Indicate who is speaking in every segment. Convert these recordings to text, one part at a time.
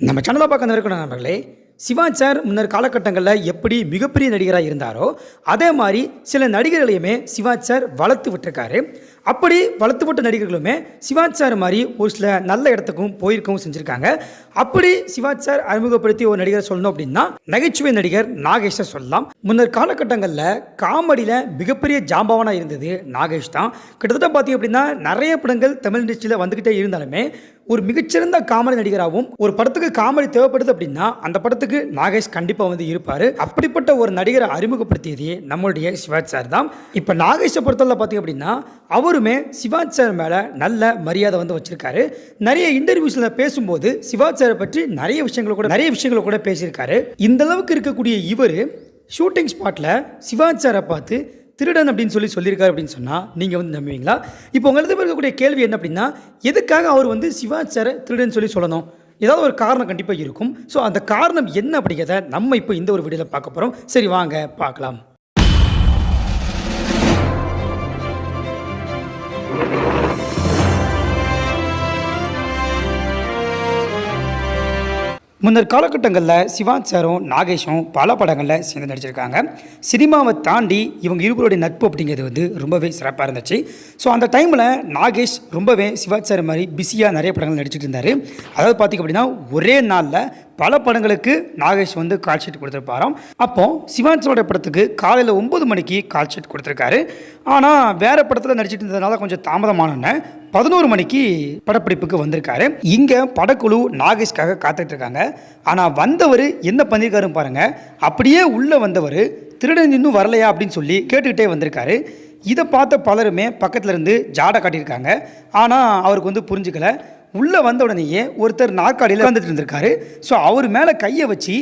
Speaker 1: நம்ம சேனலை பார்க்க இருக்கணும் நண்பர்களே சிவா சார் முன்னர் காலகட்டங்களில் எப்படி மிகப்பெரிய நடிகராக இருந்தாரோ அதே மாதிரி சில நடிகர்களையுமே சிவா சார் வளர்த்து விட்டுருக்காரு. அப்படி வளர்த்து விட்ட நடிகர்களுமே சிவா சார் மாதிரி ஒரு சில நல்ல இடத்துக்கும் போயிருக்கவும் செஞ்சுருக்காங்க. அப்படி சிவா சார் அறிமுகப்படுத்தி ஒரு நடிகரை சொல்லணும் அப்படின்னா நகைச்சுவை நடிகர் நாகேஷை சொல்லலாம். முன்னர் காலகட்டங்களில் காமெடியில் மிகப்பெரிய ஜாம்பவனாக இருந்தது நாகேஷ் தான். கிட்டத்தட்ட பார்த்தீங்க அப்படின்னா நிறைய படங்கள் தமிழ் இண்டஸ்ட்ரியில் வந்துக்கிட்டே இருந்தாலுமே ஒரு மிகச்சிறந்த காமெடி நடிகராகவும் ஒரு படத்துக்கு காமெடி தேவைப்படுது அப்படின்னா அந்த படத்துக்கு நாகேஷ் கண்டிப்பாக வந்து இருப்பார். அப்படிப்பட்ட ஒரு நடிகரை அறிமுகப்படுத்தியதே நம்மளுடைய சிவாஜ் சார் தான். இப்போ நாகேஷை பொறுத்தவரை பார்த்தீங்க அப்படின்னா அவருமே சிவாஜ் சார் மேலே நல்ல மரியாதை வந்து வச்சிருக்காரு. நிறைய இன்டர்வியூஸில் பேசும்போது சிவாஜ் சாரை பற்றி நிறைய விஷயங்களை கூட நிறைய விஷயங்களை கூட பேசியிருக்காரு. இந்த அளவுக்கு இருக்கக்கூடிய இவர் ஷூட்டிங் ஸ்பாட்டில் சிவாஜ் சாரை பார்த்து திருடன் அப்படின்னு சொல்லி சொல்லியிருக்காரு அப்படின்னு சொன்னால் நீங்கள் வந்து நம்புவீங்களா? இப்போ உங்களுக்கு இருக்கக்கூடிய கேள்வி என்ன அப்படின்னா எதுக்காக அவர் வந்து சிவாச்சார திருடன் சொல்லி சொல்லணும்? ஏதாவது ஒரு காரணம் கண்டிப்பாக இருக்கும். ஸோ அந்த காரணம் என்ன அப்படிங்கிறத நம்ம இப்போ இந்த ஒரு வீடியோவில் பார்க்க போகிறோம் சரி வாங்க பார்க்கலாம். முன்னர் காலகட்டங்களில் சிவாஜ் சாரும் நாகேஷும் பல படங்களில் சேர்ந்து நடிச்சிருக்காங்க. சினிமாவை தாண்டி இவங்க இருவருடைய நட்பு அப்படிங்கிறது வந்து ரொம்பவே சிறப்பாக இருந்துச்சு. ஸோ அந்த டைமில் நாகேஷ் ரொம்பவே சிவாஜ் சார் மாதிரி பிஸியாக நிறைய படங்கள் நடிச்சிட்டு இருந்தார். அதாவது பார்த்திங்க அப்படின்னா ஒரே நாளில் பல படங்களுக்கு நாகேஷ் வந்து கால் ஷீட் கொடுத்துருப்பாராம். அப்போ சிவான்சோட படத்துக்கு காலையில் ஒம்பது மணிக்கு கால் ஷீட் கொடுத்துருக்காரு. ஆனால் வேறு படத்தில் நடிச்சிட்டு இருந்ததுனால கொஞ்சம் தாமதமான பதினோரு மணிக்கு படப்பிடிப்புக்கு வந்திருக்காரு. இங்கே படக்குழு நாகேஷ்காக காத்துட்டு இருக்காங்க ஆனால் வந்தவர் என்ன பண்ணியிருக்காருன்னு பாருங்கள் அப்படியே உள்ளே வந்தவர் திருடன் இன்னும் வரலையா அப்படின்னு சொல்லி கேட்டுக்கிட்டே வந்திருக்காரு. இதை பார்த்த பலருமே பக்கத்தில் இருந்து ஜாடை காட்டியிருக்காங்க. ஆனால் அவருக்கு வந்து புரிஞ்சுக்கல. உள்ளே வந்த உடனேயே ஒருத்தர் நாற்காலியில் வந்துட்டு இருந்திருக்காரு. ஸோ அவர் மேலே கையை வச்சு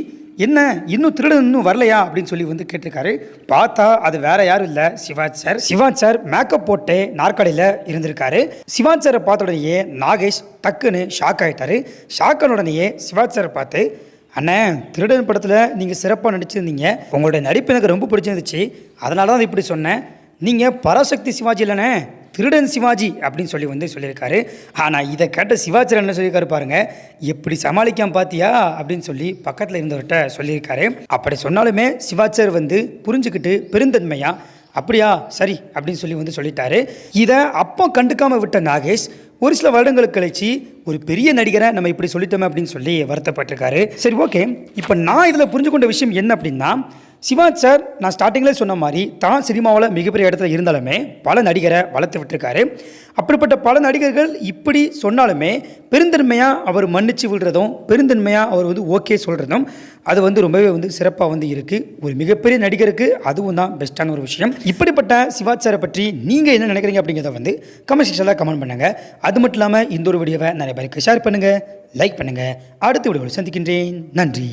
Speaker 1: என்ன இன்னும் திருடன் இன்னும் வரலையா? அப்படின்னு சொல்லி வந்து கேட்டிருக்காரு. பார்த்தா அது வேற யாரும் இல்லை. Sivaji sir. Sivaji sir makeup போட்டு நாற்காலியில் இருந்திருக்காரு. சிவாஜ் சாரை பார்த்த உடனேயே நாகேஷ் டக்குன்னு ஷாக் ஆகிட்டாரு ஷாக் ஆன உடனேயே சிவாஜ் சாரை பார்த்து அண்ணே திருடன் படத்தில் நீங்கள் சிறப்பாக நடிச்சிருந்தீங்க. உங்களுடைய நடிப்பு எனக்கு ரொம்ப பிடிச்சிருந்துச்சு. அதனால தான் இப்படி சொன்னேன். நீங்கள் பராசக்தி சிவாஜி இல்லைண்ணே திருடன் சிவாஜி அப்படின்னு சொல்லி வந்து சொல்லியிருக்காரு. ஆனால் இதை கேட்ட சிவாஜி என்ன சொல்லியிருக்காரு பாருங்க எப்படி சமாளிக்காம பார்த்தியா அப்படின்னு சொல்லி பக்கத்தில் இருந்தவர்கிட்ட சொல்லியிருக்காரு. அப்படி சொன்னாலுமே சிவாச்சர் வந்து புரிஞ்சுக்கிட்டு பெருந்தன்மையாக அப்படியா சரி அப்படின்னு சொல்லி வந்து சொல்லிட்டாரு. இதை அப்போ கண்டுக்காமல் விட்ட நாகேஷ் ஒரு சில வருடங்களுக்கு கழிச்சு ஒரு பெரிய நடிகரை நம்ம இப்படி சொல்லிட்டோமே அப்படின்னு சொல்லி வருத்தப்பட்டிருக்காரு. சரி ஓகே. இப்போ நான் இதில் புரிஞ்சு கொண்ட விஷயம் என்ன அப்படின்னா சிவாஜ் சார் நான் ஸ்டார்டிங்கில் சொன்ன மாதிரி தான் சினிமாவில் மிகப்பெரிய இடத்துல இருந்தாலுமே பல நடிகரை வளர்த்து விட்டுருக்காரு. அப்படிப்பட்ட பல நடிகர்கள் இப்படி சொன்னாலுமே பெருந்தன்மையாக அவர் மன்னிச்சு விடுறதும் பெருந்தன்மையாக அவர் வந்து ஓகே சொல்கிறதும் அது வந்து ரொம்பவே வந்து சிறப்பாக வந்து இருக்குது ஒரு மிகப்பெரிய நடிகருக்கு அதுவும் தான் பெஸ்ட்டான ஒரு விஷயம். இப்படிப்பட்ட சிவாஜ் சாரை பற்றி நீங்கள் என்ன நினைக்கிறீங்க அப்படிங்கிறத வந்து கமெண்ட் செக்ஷனில் கமெண்ட் பண்ணுங்கள் அது மட்டும் இல்லாமல் இந்த ஒரு வீடியோவை நிறைய பேருக்கு ஷேர் பண்ணுங்கள் லைக் பண்ணுங்கள் அடுத்த வீடியோவில் சந்திக்கின்றேன். நன்றி.